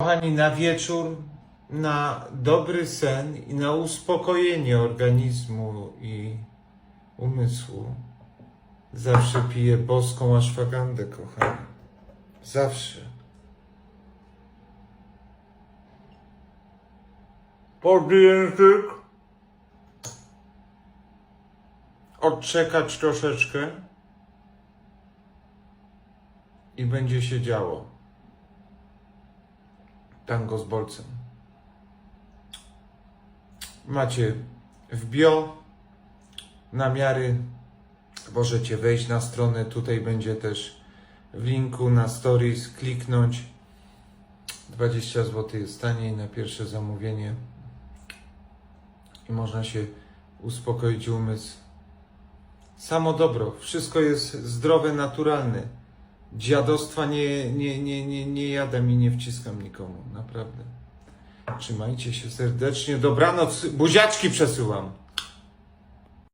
Kochani, na wieczór, na dobry sen i na uspokojenie organizmu i umysłu zawsze piję boską aszwagandę, kochani. Zawsze. Pod język. Odczekać troszeczkę. I będzie się działo. Tango z bolcem. Macie w bio namiary. Możecie wejść na stronę. Tutaj będzie też w linku na stories kliknąć. 20 zł jest taniej na pierwsze zamówienie. I można się uspokoić umysł. Samo dobro. Wszystko jest zdrowe, naturalne. Dziadostwa nie, nie, nie, nie, nie jadam i nie wciskam nikomu. Naprawdę. Trzymajcie się serdecznie. Dobranoc. Buziaczki przesyłam.